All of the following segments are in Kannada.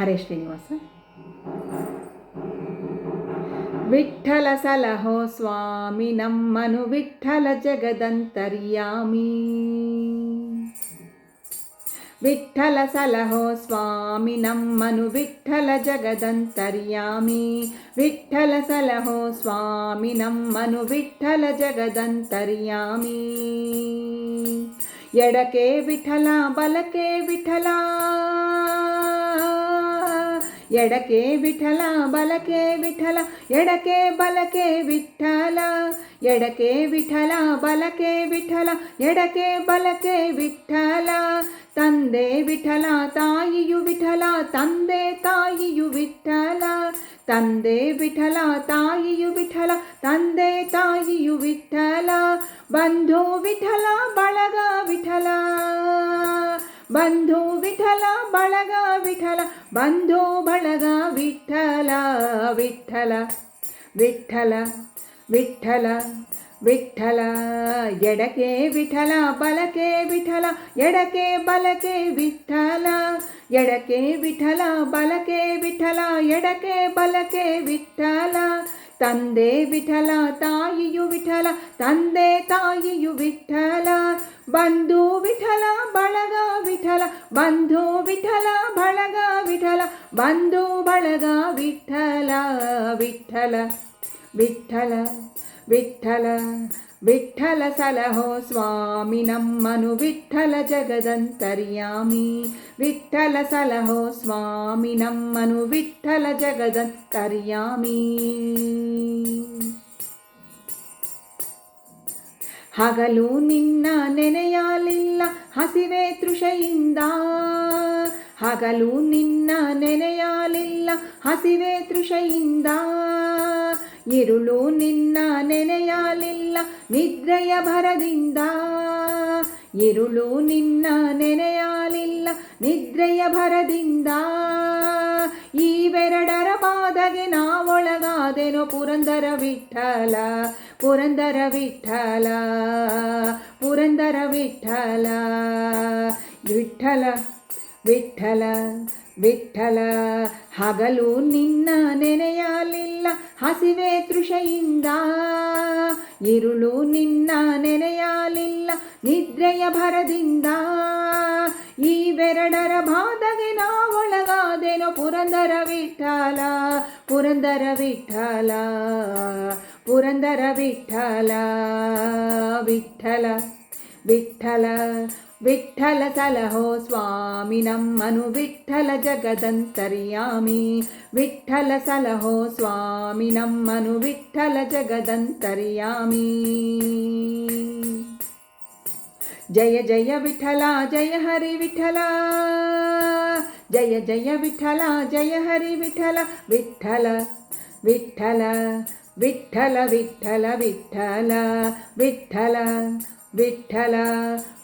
ಹರೇ ಶ್ರೀನಿವಾಸ ವಿಠ್ಠಲ ಸಲಹೋ ಸ್ವಾಮಿ ನಮ್ಮನು ವಿಠ್ಠಲ ಜಗದಂತರ್ಯಾಮಿ ವಿಠ್ಠಲ ಸಲಹೋ ಸ್ವಾಮಿ ನಮ್ಮನು ವಿಠ್ಠಲ ಜಗದಂತರ್ಯಾಮಿ ವಿಠ್ಠಲ ಸಲಹೋ ಸ್ವಾಮಿ ನಮ್ಮನು ವಿಠ್ಠಲ ಜಗದಂತರ್ಯಾಮಿ ಎಡಕೆ ವಿಠಲ ಬಲಕೆ ವಿಠಲ ಎಡಕೆ ವಿಠಲ ಬಲಕೆ ವಿಠಲ ಎಡಕೆ ಬಲಕೆ ವಿಠಲ ಎಡಕೆ ವಿಠಲ ಬಲಕೆ ವಿಠಲ ಎಡಕೆ ಬಲಕೆ ವಿಠಲ. ತಂದೆ ವಿಠಲ, ತಾಯಿಯು ವಿಠಲ, ತಂದೆ ತಾಯಿಯು ವಿಠಲ. ತಂದೆ ವಿಠಲ, ತಾಯಿಯು ವಿಠಲ, ತಂದೆ ತಾಯಿಯು ವಿಠಲ. ಬಂಧು ವಿಠಲ, ಬಳಗ ವಿಠಲ. ಬಂಧು ವಿಠಲ ಬಳಗ ವಿಠಲ ಬಂಧು ಬಳಗ ವಿಠಲ ವಿಠಲ ವಿಠಲ ವಿಠಲ ವಿಠಲ ಎಡಕೆ ವಿಠಲ ಬಲಕೆ ವಿಠಲ ಎಡಕೆ ಬಲಕೆ ವಿಠಲ ಎಡಕೆ ವಿಠಲ ಬಲಕೆ ವಿಠಲ ಎಡಕೆ ಬಲಕೆ ವಿಠಲ ತಂದೆ ವಿಠಲ ತಾಯಿಯು ವಿಠಲ ತಂದೆ ತಾಯಿಯು ವಿಠಲ ಬಂಧು ವಿಠಲ ಬಳಗ ವಿಠಲ ಬಂಧು ವಿಠಲ ಬಳಗ ವಿಠಲ ಬಂಧು ಬಳಗ ವಿಠಲ ವಿಠಲ ವಿಠಲ ವಿಠಲ ವಿಠಲ ಸಲಹೋ ಸ್ವಾಮಿ ನಮ್ಮನು ವಿಠಲ ಜಗದಂತರ್ಯಾಮಿ ವಿಠಲ ಸಲಹೋ ಸ್ವಾಮಿ ನಮ್ಮನು ವಿಠಲ ಜಗದಂತರ್ಯಾಮಿ ಹಗಲು ನಿನ್ನ ನೆನೆಯಲಿಲ್ಲ ಹಸಿವೆ ತೃಷೆಯಿಂದ. ಹಗಲು ನಿನ್ನ ನೆನೆಯಲಿಲ್ಲ ಹಸಿವೆ ತೃಷೆಯಿಂದ. ಇರುಳು ನಿನ್ನ ನೆನೆಯಲಿಲ್ಲ ನಿದ್ರೆಯ ಭರದಿಂದ. ಇರುಳು ನಿನ್ನ ನೆನೆಯಲಿಲ್ಲ ನಿದ್ರೆಯ ಭರದಿಂದ. ಇವೆರಡರ ಬಾಧಗೆ ನಾವೊಳಗಾದೆನು ಪುರಂದರ ವಿಠಲ ಪುರಂದರ ವಿಠಲ ಪುರಂದರ ವಿಠಲ. ವಿಠಲ ವಿಠಲ ವಿಠಲ, ಹಗಲು ನಿನ್ನ ನೆನೆಯಲಿಲ್ಲ, ಹಸಿವೆ ತೃಷೆಯಿಂದ. ಇರುಳು ನಿನ್ನ ನೆನೆಯಲಿಲ್ಲ, ನಿದ್ರೆಯ ಭರದಿಂದ. ಇವೆರಡರ ಬಾಧಗೆ ನಾವೊಳಗಾದೆನೋ ಪುರಂದರ ವಿಠಲ ಪುರಂದರ ವಿಠಲ ಪುರಂದರ ವಿಠಲ ವಿಠಲ ವಿಠಲ ವಿಠಲ ಸಲಹೋ ಸ್ವಾಮಿ ನಮ್ಮನು ವಿಠಲ ಜಗದಂತರ್ಯಾಮಿ ವಿಠಲ ಸಲಹೋ ಸ್ವಾಮಿ ನಮ್ಮನು ವಿಠಲ ಜಗದಂತರ್ಯಾಮಿ जय जय विठला जय हरि विठला जय जय विठला जय हरि विठला विठल विठल विठल विठल विठल विठल विठल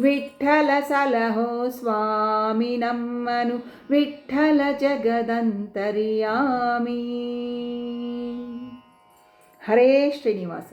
ವಿಠಲ ಸಲಹೋ ಸ್ವಾಮಿ ನಮ್ಮನು ವಿಠಲ ಜಗದಂತರ್ಯಾಮಿ ಹರೇ ಶ್ರೀನಿವಾಸ